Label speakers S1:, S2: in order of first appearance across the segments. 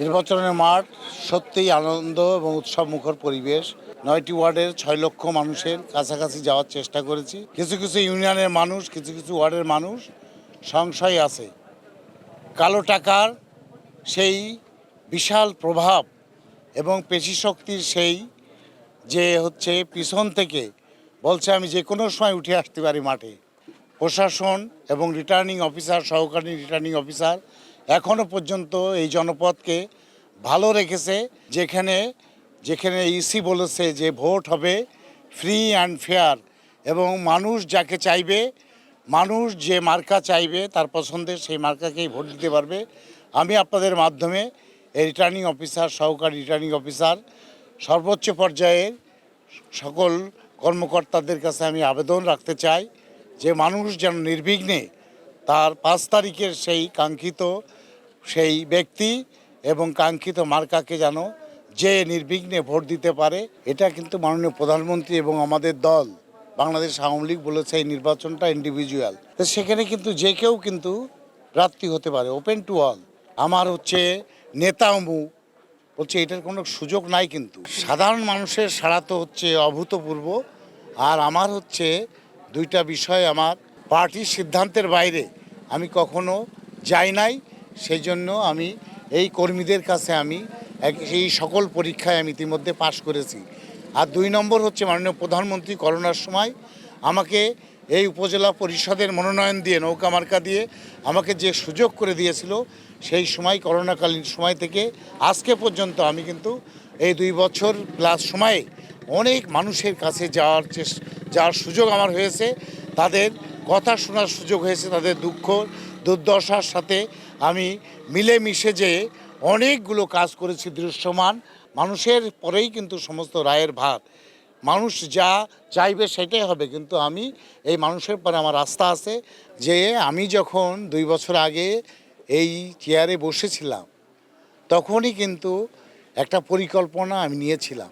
S1: নির্বাচনের মাঠ সত্যিই আনন্দ এবং উৎসব মুখর পরিবেশ। নয়টি ওয়ার্ডের ছয় লক্ষ মানুষের কাছাকাছি যাওয়ার চেষ্টা করেছি। কিছু কিছু ইউনিয়নের মানুষ, কিছু কিছু ওয়ার্ডের মানুষ সংশয় আছে। কালো টাকার সেই বিশাল প্রভাব এবং পেশি শক্তির সেই যে হচ্ছে পিছন থেকে বলছে, আমি যে কোনো সময় উঠে আসতে পারি মাঠে। প্রশাসন এবং রিটার্নিং অফিসার সহকারী রিটার্নিং অফিসার এখনও পর্যন্ত এই জনপদকে ভালো রেখেছে, যেখানে যেখানে ইসি বলেছে যে ভোট হবে ফ্রি অ্যান্ড ফেয়ার এবং মানুষ যাকে চাইবে, মানুষ যে মার্কা চাইবে, তার পছন্দের সেই মার্কাকেই ভোট দিতে পারবে। আমি আপনাদের মাধ্যমে এই রিটার্নিং অফিসার সহকারী রিটার্নিং অফিসার সর্বোচ্চ পর্যায়ের সকল কর্মকর্তাদের কাছে আমি আবেদন রাখতে চাই যে মানুষ যেন নির্বিঘ্নে তার পাঁচ তারিখের সেই কাঙ্ক্ষিত সেই ব্যক্তি এবং কাঙ্ক্ষিত মার্কাকে যেন যে নির্বিঘ্নে ভোট দিতে পারে, এটা কিন্তু মাননীয় প্রধানমন্ত্রী এবং আমাদের দল, বাংলাদেশ আওয়ামী লীগ বলেছে এই নির্বাচনটা ইন্ডিভিজুয়াল তো সেখানে কিন্তু যে কেউ কিন্তু প্রার্থী হতে পারে ওপেন টু অল আমার হচ্ছে নেতা অমুক বলছে এটার কোনো সুযোগ নাই কিন্তু। সাধারণ মানুষের সাড়া তো হচ্ছে অভূতপূর্ব। আর আমার হচ্ছে দুইটা বিষয় আমার, পার্টির সিদ্ধান্তের বাইরে আমি কখনো যাই নাই সেই জন্য আমি এই কর্মীদের কাছে আমি এই সকল পরীক্ষায় আমি ইতিমধ্যে পাশ করেছি। আর দুই নম্বর হচ্ছে মাননীয় প্রধানমন্ত্রী করোনার সময় আমাকে এই উপজেলা পরিষদের মনোনয়ন দিয়ে, নৌকা মার্কা দিয়ে আমাকে যে সুযোগ করে দিয়েছিল, সেই সময়, করোনাকালীন সময় থেকে আজকে পর্যন্ত আমি কিন্তু এই দুই বছর প্লাস সময়ে অনেক মানুষের কাছে যাওয়ার যাওয়ার সুযোগ আমার হয়েছে। তাদের কথা শোনার সুযোগ হয়েছে তাদের দুঃখ, দুর্দশার সাথে। আমি মিলেমিশে যে অনেকগুলো কাজ করেছি দৃশ্যমান, মানুষের পরেই কিন্তু সমস্ত রায়ের ভার। মানুষ যা চাইবে সেটাই হবে, কিন্তু আমি এই মানুষের পরে আমার আস্থা আছে যে আমি যখন দুই বছর আগে এই চেয়ারে বসেছিলাম, তখনই কিন্তু একটা পরিকল্পনা আমি নিয়েছিলাম।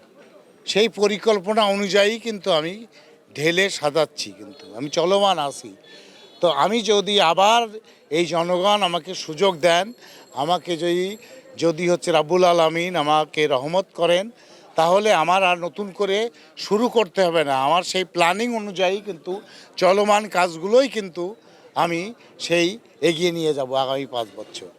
S1: সেই পরিকল্পনা অনুযায়ী কিন্তু আমি ঢেলে সাজাচ্ছি কিন্তু, আমি চলমান আছি। তো আমি যদি আবার এই জনগণ আমাকে সুযোগ দেন, আমাকে যদি যদি হচ্ছে রাব্বুল আলমিন আমাকে রহমত করেন, তাহলে আমার আর নতুন করে শুরু করতে হবে না। আমার সেই প্ল্যানিং অনুযায়ী কিন্তু, চলমান কাজগুলোই কিন্তু আমি সেই এগিয়ে নিয়ে যাব আগামী পাঁচ বছর।